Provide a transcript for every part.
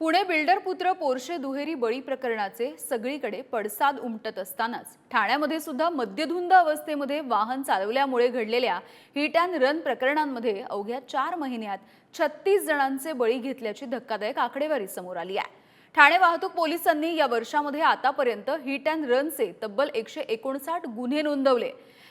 Pune builder पुत्र Porsche दुहेरी बळी प्रकरणाचे सगळीकडे पडसाद उमटत असतानाच ठाण्यामध्ये सुद्धा मद्यधुंद अवस्थेमध्ये वाहन चालवल्यामुळे घडलेल्या हिट अँड रन प्रकरणांमध्ये अवघ्या चार महिन्यात छत्तीस जणांचे बळी घेतल्याची धक्कादायक आकडेवारी समोर आली आहे. ठाणे वाहतूक पोलिसांनी या वर्षामध्ये आतापर्यंत हिट अँड रनचे तब्बल एकशे एकोणसाठ गुन्हे नोंदवले.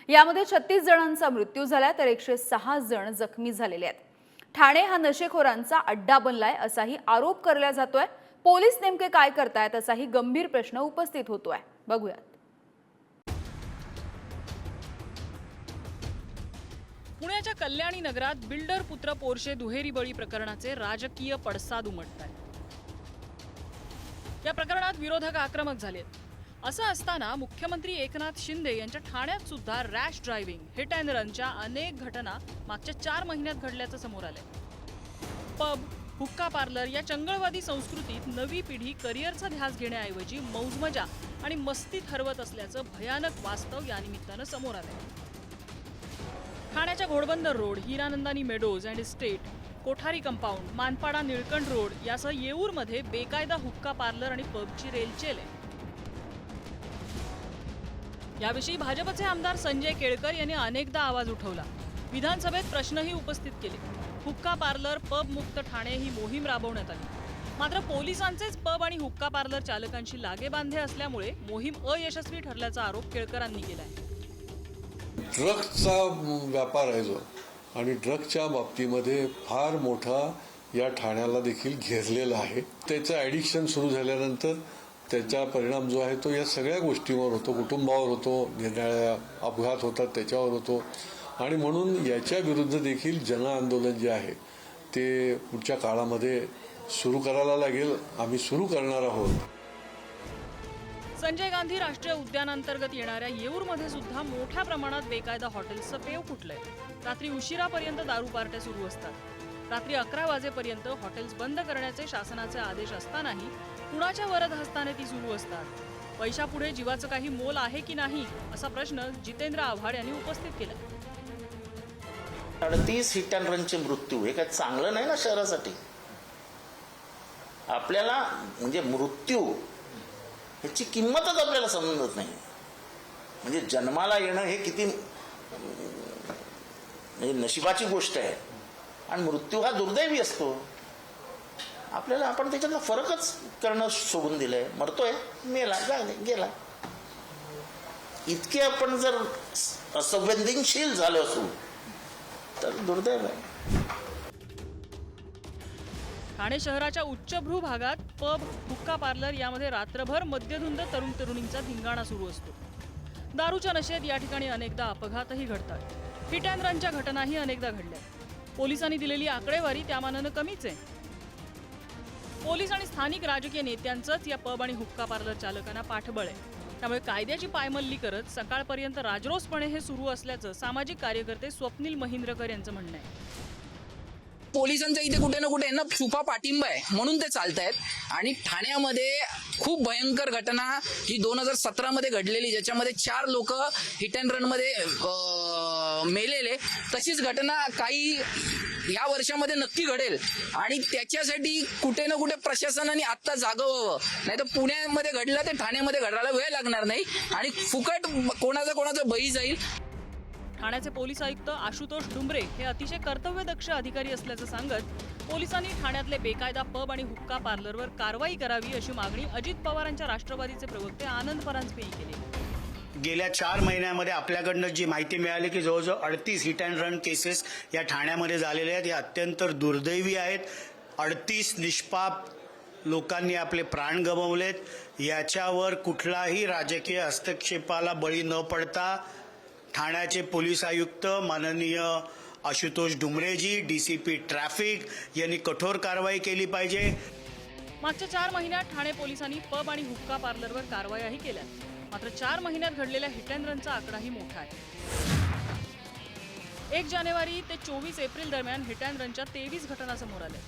यामध्ये छत्तीस जणांचा मृत्यू झाला तर एकशे सहा जण जखमी झालेले आहेत. ठाणे हा नशेखोरांचा अड्डा बनलाय असाही आरोप करला जातोय. पोलीस नेमके काय करतायत असाही गंभीर प्रश्न उपस्थित होतोय. बघूयात. पुण्याच्या कल्याणी नगरात बिल्डर पुत्र पोरशे दुहेरी बळी प्रकरणाचे राजकीय पडसाद उमटत आहेत या प्रकरणात विरोधक आक्रमक झालेत. असं असताना मुख्यमंत्री एकनाथ शिंदे यांच्या ठाण्यात सुद्धा रॅश ड्रायव्हिंग हिट अँड रनच्या अनेक घटना मागच्या चार महिन्यात घडल्याचं समोर आलंय. पब हुक्का पार्लर या चंगळवादी संस्कृतीत नवी पिढी करिअरचा ध्यास घेण्याऐवजी मौजमजा आणि मस्तीत हरवत असल्याचं भयानक वास्तव या निमित्तानं समोर आलंय. ठाण्याच्या Ghodbunder road Hiranandani meadows and estate Kothari compound Manpada Nilkanth road यासह येऊरमध्ये बेकायदा हुक्का पार्लर आणि पबची रेलचेल आहे. याविषयी भाजपचे आमदार संजय केळकर यांनी अनेकदा आवाज उठवला. विधानसभेत प्रश्नही उपस्थित केले. हुक्का पार्लर पब मुक्त ठाणे ही मोहीम राबवण्यात आली. मात्र पोलिसांचेच पब आणि हुक्का पार्लर चालकांशी लागेबांधे असल्यामुळे मोहीम अयशस्वी ठरल्याचा आरोप केळकरांनी केलाय. ड्रग्सचा व्यापार आहे जो आणि ड्रगच्या बाबतीमध्ये फार मोठा या ठाण्याला देखील घेरलेला आहे. त्याचं ॲडिक्शन सुरू झाल्यानंतर त्याचा परिणाम जो आहे तो या सगळ्या गोष्टींवर होतो. कुटुंबावर होतो निर्णया अपघात होतात त्याच्यावर होतो. आणि म्हणून याच्या विरुद्ध देखील जन आंदोलन जे आहे ते पुढच्या काळामध्ये सुरू करायला लागेल. आम्ही सुरू करणार आहोत. संजय गांधी राष्ट्रीय उद्यानांतर्गत येणाऱ्या येऊरमध्ये सुद्धा मोठ्या प्रमाणात बेकायदा हॉटेल्सचं पेव फुटलंय. रात्री उशिरापर्यंत दारू पार्ट्या सुरू असतात. रात्री अकरा वाजेपर्यंत हॉटेल्स बंद करण्याचे शासनाचे आदेश असतानाही कुणाच्या वरद हस्ताने ती सुरू असतात? पैशापुढे जीवाचं काही मोल आहे की नाही असा प्रश्न जितेंद्र आव्हाड यांनी उपस्थित केला. अडतीस हिट अँड रनचे मृत्यू हे काय चांगलं नाही ना शहरासाठी? आपल्याला म्हणजे मृत्यू ह्याची किंमतच आपल्याला समजत नाही. म्हणजे जन्माला येणं हे किती म्हणजे नशिबाची गोष्ट आहे. आणि मृत्यू हा दुर्दैवी असतो. आपल्याला आपण त्याच्यातला फरकच करणं सोडून दिलंय. मरतोय मेला झाले गेला. इतके आपण जर असंवेदनशील झालो असू तर दुर्दैव आहे. ठाणे शहराच्या उच्चभ्रू भागात पब हुक्का पार्लर यामध्ये रात्रभर मद्यधुंद तरुण तरुणींचा धिंगाणा सुरू असतो. दारूच्या नशेत या ठिकाणी अनेकदा अपघातही घडतात. हिट अँड रनच्या घटनाही अनेकदा घडल्या पोलिसांनी दिलेली आकडेवारी त्या मानानं कमीच आहे. पोलीस आणि स्थानिक राजकीय नेत्यांचंच या पब आणि हुक्का पार्लर चालकांना पाठबळ आहे. त्यामुळे कायद्याची पायमल्ली करत सकाळपर्यंत राजरोसपणे हे सुरू असल्याचं सामाजिक कार्यकर्ते स्वप्नील महिंद्रकर यांचं म्हणणं आहे. पोलिसांचा इथे कुठे ना कुठे यांना छुपा पाठिंबा आहे म्हणून ते चालतायत. आणि ठाण्यामध्ये खूप भयंकर घटना जी दोन हजार सतरामध्ये घडलेली ज्याच्यामध्ये चार लोक हिट अँड रनमध्ये अं, मेलेले तशीच घटना काही या वर्षामध्ये नक्की घडेल. आणि त्याच्यासाठी कुठे ना कुठे प्रशासनाने आत्ता जागं व्हावं नाही तर पुण्यामध्ये घडलं ते ठाण्यामध्ये घडायला वेळ लागणार नाही. आणि फुकट कोणाचा कोणाचा बळी जाईल? ठाण्याचे पोलीस आयुक्त आशुतोष डुंबरे हे अतिशय कर्तव्यदक्ष अधिकारी असल्याचं सांगत पोलिसांनी ठाण्यातले बेकायदा पब आणि हुक्का पार्लरवर कारवाई करावी अशी मागणी अजित पवारांच्या राष्ट्रवादीचे प्रवक्ते आनंद परांजपेही केली. गेल्या चार महिन्यामध्ये आपल्याकडनं जी माहिती मिळाली की जवळजवळ अडतीस हिट अँड रन केसेस या ठाण्यामध्ये झालेल्या आहेत या अत्यंत दुर्दैवी आहेत. अडतीस निष्पाप लोकांनी आपले प्राण गमावलेत. याच्यावर कुठलाही राजकीय हस्तक्षेपाला बळी न पडता ठाण्याचे पोलीस आयुक्त माननीय आशुतोष डुमरेजी डी सी पी ट्रॅफिक यांनी कठोर कारवाई केली पाहिजे. मागच्या चार महिन्यात ठाणे पोलिसांनी पब आणि हुक्का पार्लरवर कारवायाही केल्या. मात्र चार महिन्यात घडलेल्या हिट अँड रनचा आकडाही मोठा आहे. एक जानेवारी ते चोवीस एप्रिल दरम्यान हिट अँड रनच्या तेवीस घटना समोर आल्या.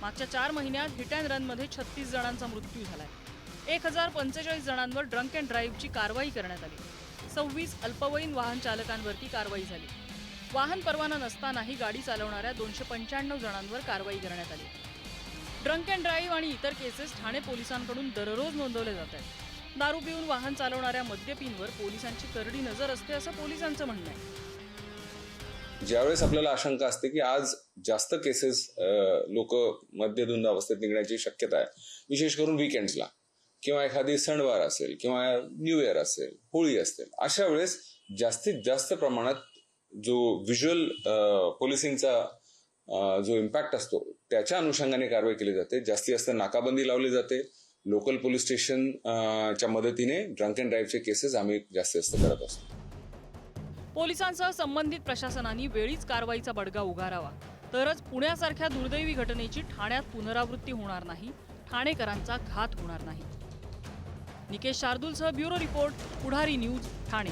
मागच्या चार महिन्यात हिट अँड रनमध्ये छत्तीस जणांचा मृत्यू झालाय. एक हजार पंचेचाळीस जणांवर ड्रंक अँड ड्राईव्हची कारवाई करण्यात आली. सव्वीस अल्पवयीन वाहन चालकांवरती कारवाई झाली. वाहन परवाना नसतानाही गाडी चालवणाऱ्या दोनशे पंच्याण्णव जणांवर कारवाई करण्यात आली. ड्रंक अँड ड्राईव्ह आणि इतर केसेस ठाणे पोलिसांकडून दररोज नोंदवले जात आहेत. दारू पिऊन वाहन चालवणाऱ्या मद्यपींवर पोलिसांची करडी नजर असते असं पोलिसांचं म्हणणं आहे. ज्यावेळेस आपल्याला आशंका असते की आज जास्त केसेस लोक मद्यधुंद अवस्थेत निघण्याची शक्यता आहे विशेष करून विकेंड्सला किंवा एखादी सणवार असेल किंवा न्यू इयर असेल होळी असेल अशा वेळेस जास्तीत जास्त प्रमाणात जो व्हिज्युअल पोलिसिंगचा जो इम्पॅक्ट असतो त्याच्या अनुषंगाने कारवाई केली जाते. जास्तीत जास्त नाकाबंदी लावली जाते. लोकल पोलीस स्टेशन च्या मदतीने ड्रंक अँड ड्राईव्हचे केसेस आम्ही जास्तीत जास्त करत असतो. पोलिसांसह संबंधित प्रशासनाने वेळीच कारवाईचा बडगा उगारावा. तरच पुण्यासारख्या दुर्दैवी घटनेची ठाण्यात पुनरावृत्ती होणार नाही ठाणेकरांचा घात होणार नाही. Nikesh शार्दूलसह bureau report Pudhari news Thane.